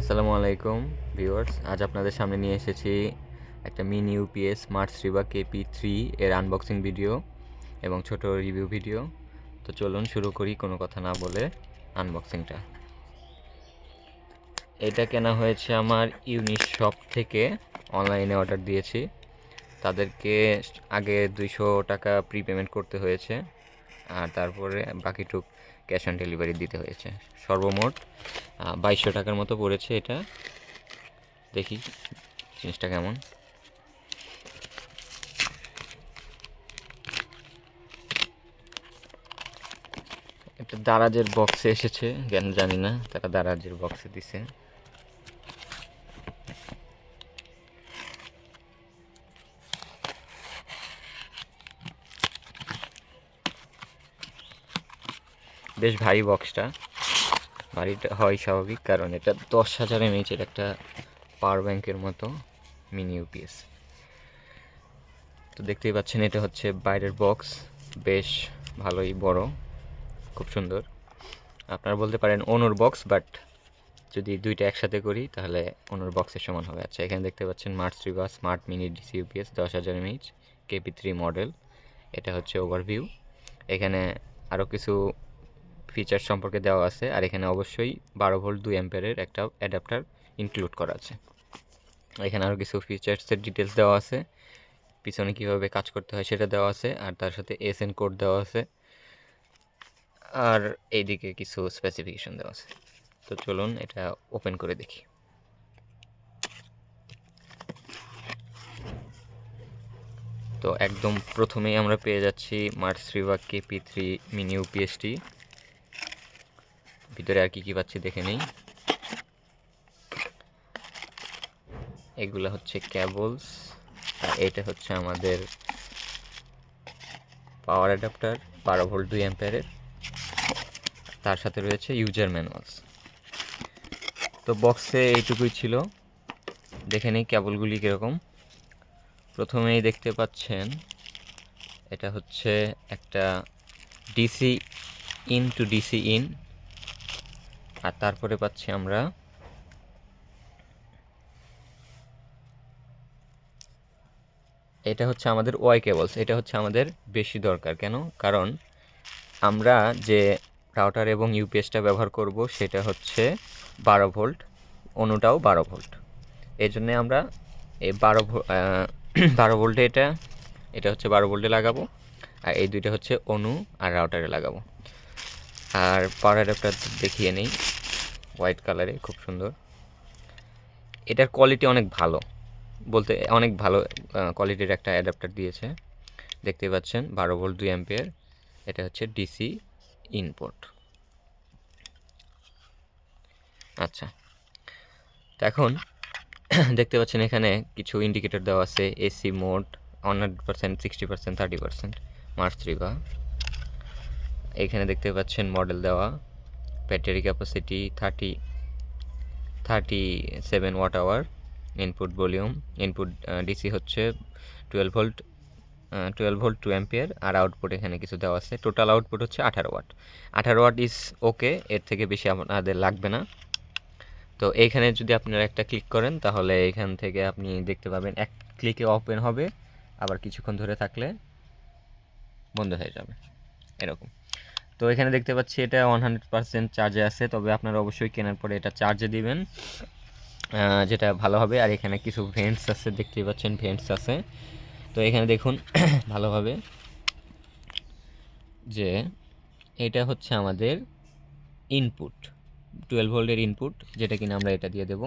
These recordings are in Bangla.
আসসালামু আলাইকুম, ভিউয়ার্স। আজ আপনাদের সামনে নিয়ে এসেছি একটা মিনি ইউপিএস স্মার্ট শ্রীবা কেপি থ্রি এর আনবক্সিং ভিডিও এবং ছোট রিভিউ ভিডিও তো চলুন শুরু করি কোনো কথা না বলে আনবক্সিংটা এটা কেনা হয়েছে আমার ইউনিট শপ থেকে। অনলাইনে অর্ডার দিয়েছি। তাদেরকে আগে দুইশো টাকা প্রি পেমেন্ট করতে হয়েছে। আর তারপরে বাকিটুক ক্যাশ অন ডেলিভারি দিতে হয়েছে। সর্বমোট বাইশশো টাকার মতো পড়েছে এটা। দেখি জিনিসটা কেমন। একটা দারাজের বক্সে এসেছে, কেন জানি না, তারা দারাজের বক্সে দিছে। বেশ ভারী বক্সটা ভারীটা হয় স্বাভাবিক, কারণ এটা দশ হাজার এমএইচের একটা পাওয়ার ব্যাংকের মতো মিনি ইউপিএস তো দেখতেই পাচ্ছেন, এটা হচ্ছে বাইরের বক্স বেশ ভালোই বড়, খুব সুন্দর। আপনারা বলতে পারেন অনুর বক্স বাট যদি দুইটা একসাথে করি, তাহলে অনুর বক্সের সমান হবে। আচ্ছা এখানে দেখতে পাচ্ছেন মার্চ রিবা স্মার্ট মিনি ডিসি ইউপিএস দশ হাজার এমএইচ কেপি থ্রি মডেল এটা হচ্ছে ওভারভিউ এখানে আরও কিছু ফিচার সম্পর্কে দেওয়া আছে, আর এখানে অবশ্যই বারো ভোল্ট দুই অ্যাম্পেয়ারের একটা অ্যাডাপ্টার ইনক্লুড করা আছে। এখানে আরও কিছু ফিচার্সের ডিটেলস দেওয়া আছে, পিছনে কীভাবে কাজ করতে হয় সেটা দেওয়া আছে, আর তার সাথে এস এন কোড দেওয়া আছে, আর এইদিকে কিছু স্পেসিফিকেশন দেওয়া আছে। তো চলুন এটা ওপেন করে দেখি। তো একদম প্রথমেই আমরা পেয়ে যাচ্ছি Mars Riva KP three mini ইউপিএসটি ভিতরে আর কি কি পাচ্ছি দেখে নেই। এগুলো হচ্ছে ক্যাবলস, আর এটা হচ্ছে আমাদের পাওয়ার অ্যাডাপ্টার বারো ভোল্ট দুই অ্যাম্পেয়ারের। তার সাথে রয়েছে ইউজার ম্যানুয়ালস। তো বক্সে এইটুকুই ছিল। দেখে নেই ক্যাবলগুলি কীরকম। প্রথমেই দেখতে পাচ্ছেন, এটা হচ্ছে একটা DC in two DC in. আর তারপরে পাচ্ছি আমরা এটা হচ্ছে আমাদের ওয়াই কেবলস এটা হচ্ছে আমাদের বেশি দরকার, কেন? কারণ আমরা যে রাউটার এবং ইউপিএসটা ব্যবহার করব, সেটা হচ্ছে বারো ভোল্ট অনুটাও বারো ভোল্ট। এই জন্যে আমরা এই বারো বারো ভোল্টে এটা এটা হচ্ছে বারো ভোল্টে লাগাবো, আর এই দুইটা হচ্ছে অনু আর রাউটারে লাগাবো। আর পাওয়ার অ্যাডাপ্টার দেখিয়ে নেই। হোয়াইট কালারে খুব সুন্দর। এটার কোয়ালিটি অনেক ভালো। বলতে অনেক ভালো কোয়ালিটির একটা অ্যাডাপ্টার দিয়েছে। দেখতে পাচ্ছেন, বারো ভোল্ট দুই অ্যাম্পিয়ার এটা হচ্ছে ডিসি ইনপুট আচ্ছা। তো এখন দেখতে পাচ্ছেন এখানে কিছু ইন্ডিকেটর দেওয়া আছে AC mode hundred percent sixty percent thirty percent march three বা এখানে দেখতে পাচ্ছেন মডেল দেওয়া। Battery capacity thirty thirty seven watt hour input volume input DC হচ্ছে twelve volt twelve volt two ampere আর আউটপুট এখানে কিছু দেওয়া আছে। টোটাল আউটপুট হচ্ছে আঠারো ওয়াট আঠারো ওয়াট ইজ ওকে এর থেকে বেশি আপনাদের লাগবে না। তো এইখানে যদি আপনারা একটা ক্লিক করেন, তাহলে এখান থেকে আপনি দেখতে পাবেন এক ক্লিকে ওপেন হবে, আবার কিছুক্ষণ ধরে থাকলে বন্ধ হয়ে যাবে। এরকম। তো এখানে দেখতে পাচ্ছি এটা ওয়ান হান্ড্রেড পার্সেন্ট চার্জে আছে, তবে আপনারা অবশ্যই কেনার পরে এটা চার্জে দিবেন। যেটা ভালো হবে। আর এখানে কিছু ভেন্টস আছে, দেখতেই পাচ্ছেন ভেন্টস আছে। তো এখানে দেখুন, ভালোভাবে যে এটা হচ্ছে আমাদের ইনপুট টুয়েলভ ভোল্টের ইনপুট যেটা কিনা আমরা এটা দিয়ে দেবো।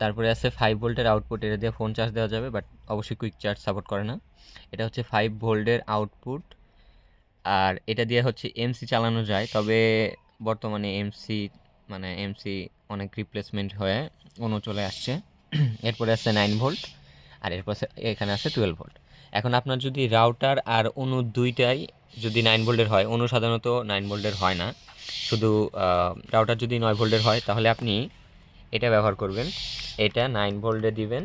তারপরে আছে ফাইভ ভোল্টের আউটপুট এটা দিয়ে ফোন চার্জ দেওয়া যাবে বাট অবশ্যই কুইক চার্জ সাপোর্ট করে না। এটা হচ্ছে ফাইভ ভোল্টের আউটপুট আর এটা দিয়ে হচ্ছে এমসি চালানো যায়, তবে বর্তমানে এমসি মানে এমসি অনেক রিপ্লেসমেন্ট হয়ে অনু চলে আসছে। এরপরে আছে নাইন ভোল্ট আর এরপর এখানে আছে টুয়েলভ ভোল্ট এখন আপনার যদি রাউটার আর অনু দুইটাই যদি নাইন ভোল্টের হয় অনু সাধারণত নাইন ভোল্টের হয় না, শুধু রাউটার যদি নয় ভোল্টের হয়, তাহলে আপনি এটা ব্যবহার করবেন, এটা নাইন ভোল্টে দিবেন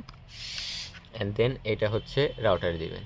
অ্যান্ড দেন এটা হচ্ছে রাউটারে দিবেন।